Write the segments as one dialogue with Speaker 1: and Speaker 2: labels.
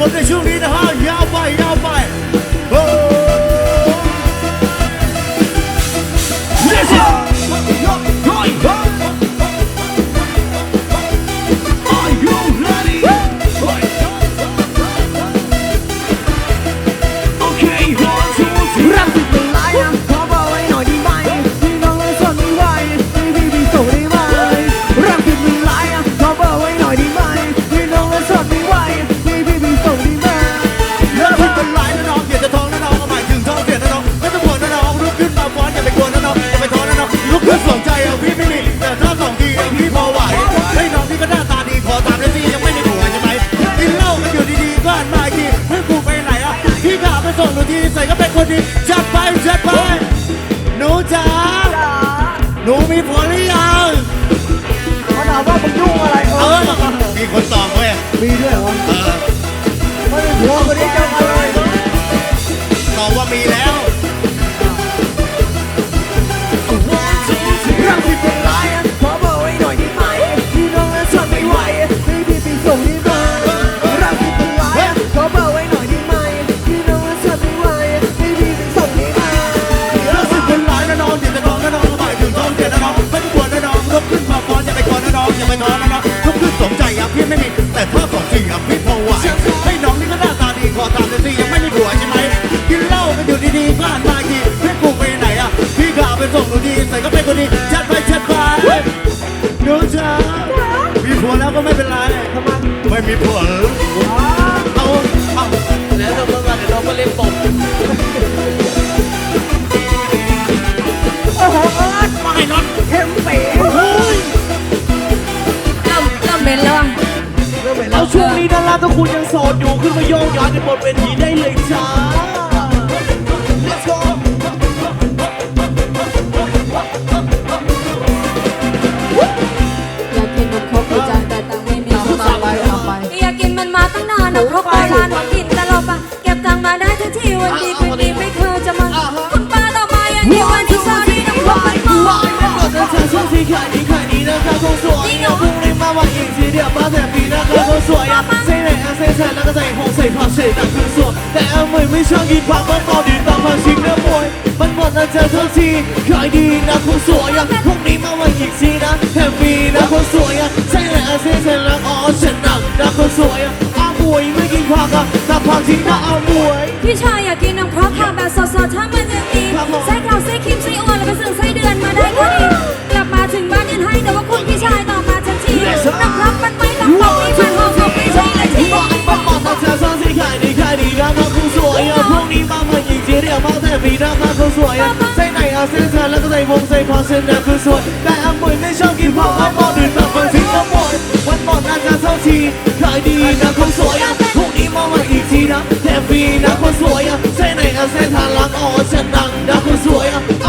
Speaker 1: มในช่วงนี้ ไม่
Speaker 2: มี
Speaker 1: ผลเอาเอาแล้ว
Speaker 2: เรา
Speaker 1: เมื่อวานเดี๋
Speaker 3: ยวน้องก็เล่นตบ
Speaker 2: โอ้โหเอิร์ธ
Speaker 1: มาให้น็อต
Speaker 2: เข้มเป๋
Speaker 1: เฮ้ย
Speaker 4: เริ่มเริ่มเป็นแล้วอะ
Speaker 2: เริ่มเห็นแล้
Speaker 3: วช่วงนี้ดาราทุกคุณยังโสดอยู่ขึ้นมาโยกย้อนในบนเวทีได้เลยจ้า
Speaker 2: ปะ
Speaker 4: เก็บตังค์มาได้ทุกทีวันดีคืนดีไม่เคยจะมาคุณป้าต่อมาอย่างนี้วันที่ชอบที่น้ำครกมันมอง
Speaker 3: ก่อนจะเธอช่วงที่ขายดีขายดีนะคะคงสวยอย่าพุ่งรีบมาว่าอีกทีเดียวมาแต่ปีหน้าก็คงสวยอะใส่ไหนอะใส่ใส่แล้วก็ใส่หงใส่ผ้าใส่ต่างคือสวยแต่เอาเหมือนไม่ชอบกินผักมันต่อดีตามความชิงเนื้อมวยมันหมดนะเจอทุกทีขายดีนะคงสวยอะพรุ่งนี้มาว่าอีกทีนะแฮปปี้นะคงสวยอะใส่ไหนอะใส่ใส่แล้วอ๋อฉันหนักนะคงสวยอะอามวยไม่กินผักอะแต่ผัก ทิ้งนะอามวย
Speaker 4: พี่ชายอยากกินน้ำครกค่ะแบบสดๆถ้ามันยังมีไส้เก่าไส้ครีมไส้อ่อนแล้วก็ซื้อไส้เดือนมาได้ก็ดีกลับมาถึงบ้านยันให้แต่ว่าคุณพี่ชายตอบมาทันทีน้ำครกมันไม่น้ำครกนี่มันหอมของไม่ใช่เลยที
Speaker 3: บอกบอกถ้าเธอชอบที่ขายดีขายดีนะคงสวยอะพรุ่งนี้มาว่าอีกทีเดียวมาแต่ปีหน้ามาคงสวยอะใส่ไหนอะใส่ใส่แล้วก็ใส่วงใส่ผ้าเส้นนะคือสวยแต่อามวยไม่ชอบกินผักมันหมดดื่มแต่มันทิ้งน้ำมวยวันหมดน่าจะเท่าทีขายดีนะคงสวยอะ นะแต่ปีหน้าคนสวยอะ
Speaker 2: ใช่ไห
Speaker 4: นอะเส่ทางลังอ๋
Speaker 2: อฉันดั
Speaker 1: ง
Speaker 2: นะค
Speaker 1: น
Speaker 2: สวยอะ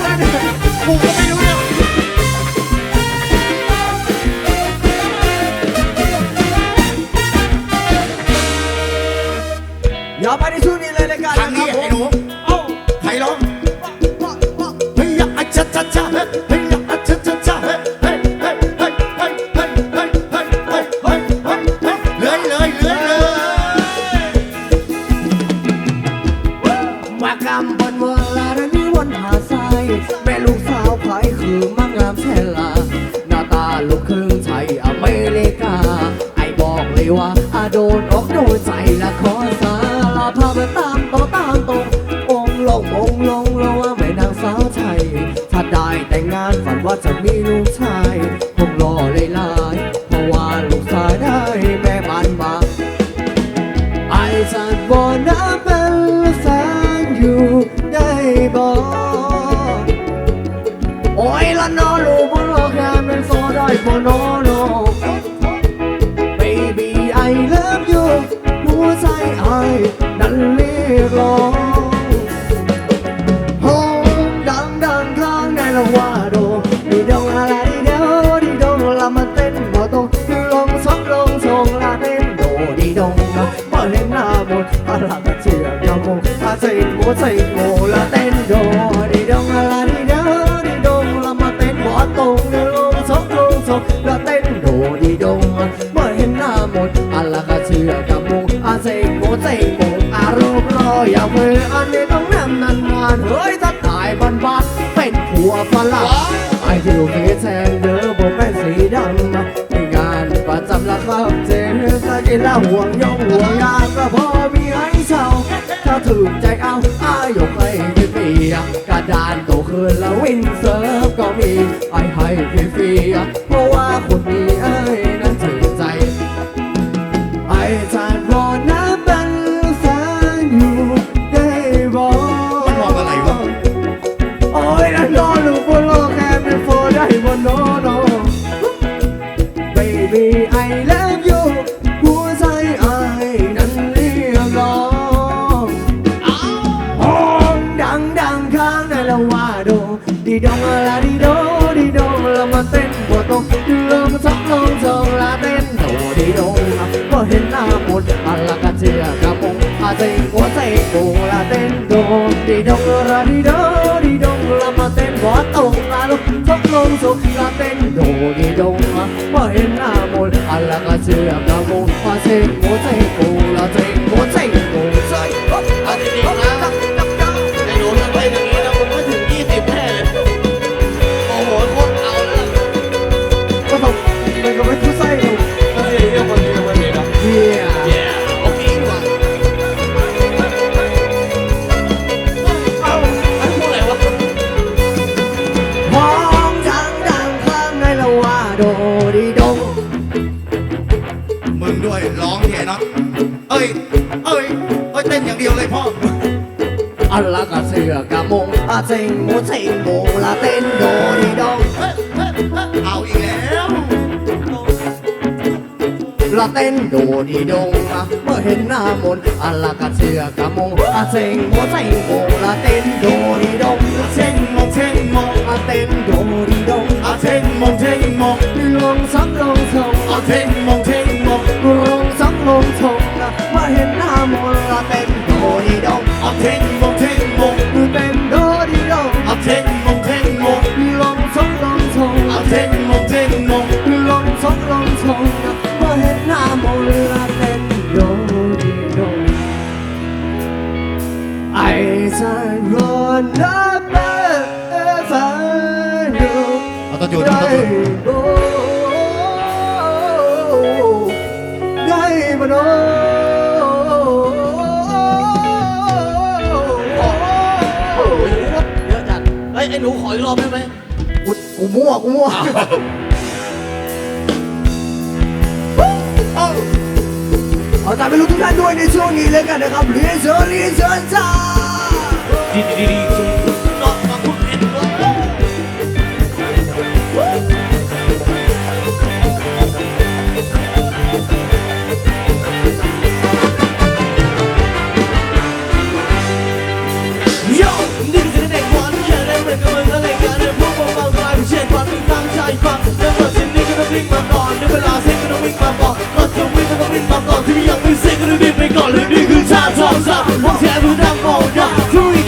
Speaker 2: Listen รียกร้องโฮมดังดังข้างในละว่าโดดีดงอะไรเดียวดีดงละมาเต้นบ่ตรงลงซอกลงทรงละเต้นโดดีดงนะบ่เล่นหน้าหมดอะไรก็เชื่อยอมงอาใจหัวใจโง่ เมื่ออันนี้ต้องนำนานนานเฮ้ยถ้าตายบันบันเป็นผัวฝรั่งไอ้ที่ลูกเมียแทงเด้อผมเป็นสีดำในงานประจำละครับเจนสกินละห่วงยงห่วงยางก็พอมีให้เช่าถ้าถึงใจเอาอายกให้ฟรีๆกระดานโตคืนแล้ววินเซิร์ฟก็มีไอ้ให้ฟรีๆเพราะว่าคนมีไอ้นั้น đi
Speaker 3: đông là đi đâu, đi đông là mà tên bỏ tôi đưa mà sắp lâu là tên đồ đi đâu có hiện
Speaker 2: là một mà là cả chia cả bông à dây của dây cổ là tên đồ đi đâu là đi đâu
Speaker 1: đi đâu là mà tên của tôi là lúc Alonso la vendo di dong ma en amor alla casa abbiamo fa se mo tempo อ
Speaker 2: กะมงอาเจงโมเจงโมละเต้นโดดีดง
Speaker 1: เฮ้เฮ้เฮ้เอาอีกแล้ว
Speaker 2: ละเต้นโดดีดงอะเมื่อเห็นหน้ามนอัลละกะเสือกะมงอาเจงโมเจงโมละเต้นโดดีดง
Speaker 1: เช่งมงเช่งมอง
Speaker 2: อาเต้นโดดีดง
Speaker 1: อาเช่งมงเช่งมอง
Speaker 2: ลงสักลงทง
Speaker 1: อาเช่งมงเช่งมอง
Speaker 2: ลงสักลงทงเมื่อเห็นหน้ามนละเต้นโดดีดง
Speaker 1: อาเช่งมองเช่งมอง
Speaker 2: เท่ง
Speaker 1: มองเท่งมอง
Speaker 2: ลมส
Speaker 1: อง
Speaker 2: ลมสองมาเห็นหน้ามองเรือเล่นโยดีโดไอ้ใจร้อนนับ
Speaker 1: เบอร์ฝันดู
Speaker 2: เอาตัวอยู่
Speaker 3: เอาตัอยู่ได้บ่โนไอ้หนูขออีกรอบได้ไหม
Speaker 2: มั่วกูมั่วเอาตามไปรู้ทุกท่านด้วยในช่วงนี้เลยกันนะครับเรียนเชิญเรียนเชิญจ้า
Speaker 3: วิ่งมาก่อนในเวลาเซ็กก็ต้องวิ่งมาก่อนจะวิ่งก็ต้องวิ่งมาก่อนที่ยังไม่เซ็งก็ต้องรีบไปก่อนเลยนี่คือชาติทองสับมองแชร์ผู้นำมองยาช่วยคิดเพลงว่า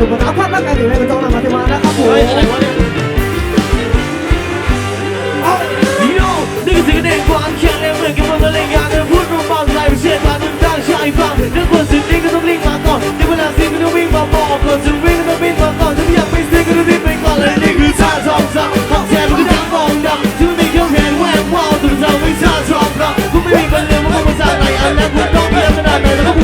Speaker 2: สุขทุกอย่างส่งถึงสุขภาพร่างกายแข็งแรงเป็นจงนำมาเทมานะครับผม
Speaker 3: เฮ้ยอะไรวะเนี่ยโย่นี่คือสิ่งเด็กความแข็งแรงเหมือนกับมันอะไรกันเนี่ยพูดมาฟังใครไม่เชื่อฟังมันตั้งใจฟังเรื่องคนสิ่งนี้ก็ต้องรีบมาก่อนในเวลาสิ่งก็ต้องวิ่งมาบอกก่อนจะวิ่งก็ต้องวิ่งมาก่อนถ้าไม่อยากไปสิ่งก็ต้องรีบไปก่อนเลยนี่คือชาติทองสักของแท้มันก็ต้องมองดำที่ไม่เคยเห็นแหวกว่าวตัวเราไม่ชาติทองเราคุณไม่มีปัญญาว่าภาษาไหนอันนั้นคุณต้องเรียนขนาดไหน
Speaker 2: แล้วก็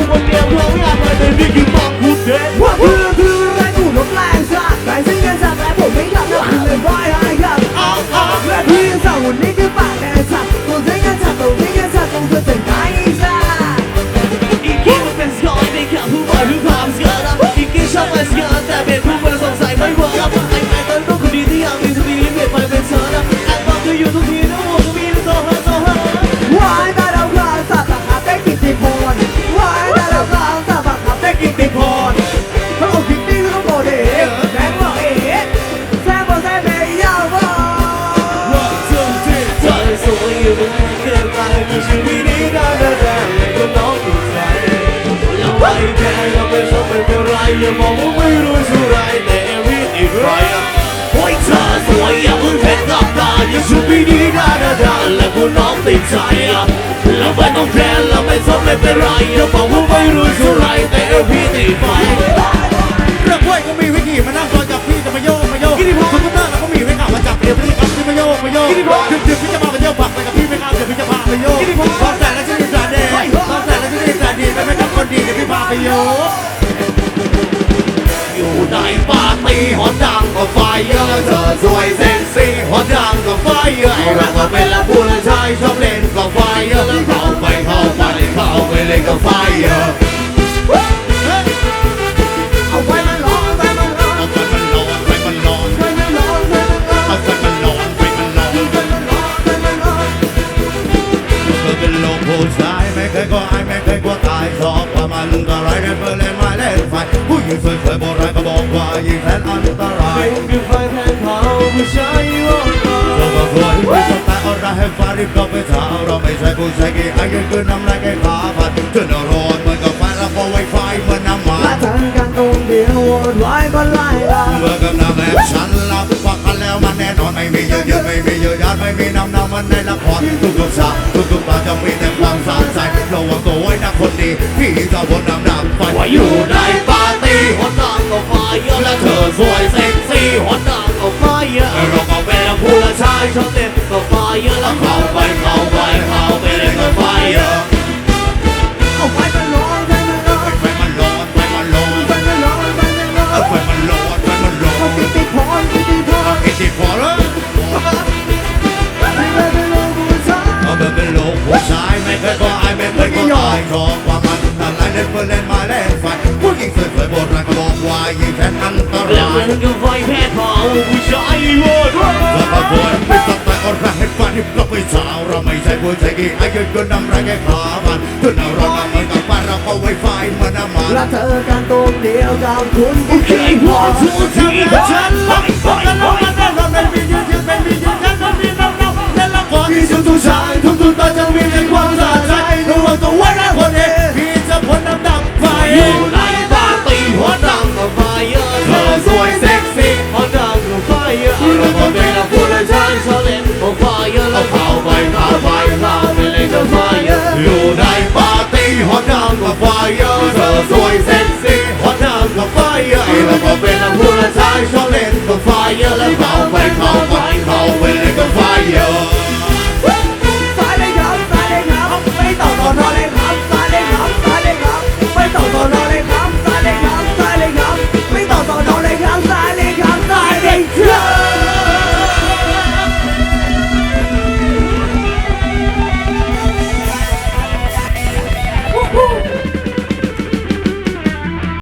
Speaker 2: แค่
Speaker 3: เราไม่ชอบไม่เป็นไรอย่ามองว่าไม่รู้สุดไรแต่วิธีใครโอ้ยเธอสวยอย่าเพิ่งเห็นกับตาอย่าชีวิตนี้ได้แต่และกูน้องติดใจแล้วไม่ต้องแคร์เราไม่ชอบไม่เป็นไรอย่ามองว่าไม่รู้สุดไรแต่วิธี สวยเซ็กซี่ฮอตดังก็ไฟเอะไอ้เราก็เป็นละผู้ชายชอบเล่นก็ไฟเยอะแล้วเข้าไปเข้าไปเข้าไปเล่นกับไฟเอา
Speaker 2: ไฟมันร้อนไฟมันร้อน
Speaker 1: เอาไฟมันร้อนไฟมันร้อน
Speaker 2: ไฟมันร้อนไฟมันร้อน
Speaker 1: เอาไฟมันร้อนไฟมันร้อน
Speaker 2: ไฟมันร้อนไฟมันร้อน
Speaker 1: เธอเป็นโลกผู้ชายไม่เคยกลัวอายไม่เคยกลัว ตายชอบว่ามันอันตรายในเพล่นม้เล่นไฟผู้หญิงสวยๆโบราณก็บอกว่ายิ่งแสนอันตราย
Speaker 3: คือไฟแทนเขาผู้ชายอยู่
Speaker 1: เราก็เคยไม่สนใจอะไรให้ฟ้ารีบก็ไปถาเราไม่ใช่ผู้ชายกี่อายุคือน้ำลายแค่ขาพัดจนเราร้อนเหมือนกับไฟแล้วก็ไวไฟเหมือนน้ำมัน
Speaker 2: และทางการตรงเดียววนไว้ก็ไล่ล่า
Speaker 1: เมื่อกับน้ำแบบฉันรับฟังกันแล้วมันแน่นอนไม่มีเยอะเยอะไม่มีเยอะยานไม่มีน้ำน้ำมันในละครทุกทุกๆฉากทุกทุกๆตอนจะมีแต่ความสานใจระวังตัวไว้นะ ดีพี่จะวนน้ำดำไฟ
Speaker 3: ว่าอยู่ในปาร์ตี้ เราไม่
Speaker 1: ใช่ผู้ชายกี่อายุก็นำแรงแค่ขามันทุนเอาเรานำเหมือนกับบ้านเราก็ไวไฟมันน้ำมัน
Speaker 2: และเธอกันตรงเดียวกับคุณผู้
Speaker 3: เคยพอทุกทีฉันรัก
Speaker 1: บอกกันแล้วมันแน่นอนไม่มียืนยืนไม่มียืนยันไม่มีน้ำน้ำและละครที่ชุดทุกชายทุกทุกตาจะมีในความสะใจระวังตัวไว้นะคนเอกพี่จะพ้นน้ำดับไฟ
Speaker 3: อยู่ในปาร์ตี้
Speaker 1: ฮอตดังกับไฟเธอสวยเซ็กซี่ฮอตดังกับไฟเราก็เป็นผู้ชายชอบเล่นกับไฟเออร์แล้วเข้าไปเข้าไปเข้าไปเล่นกับไฟเออร์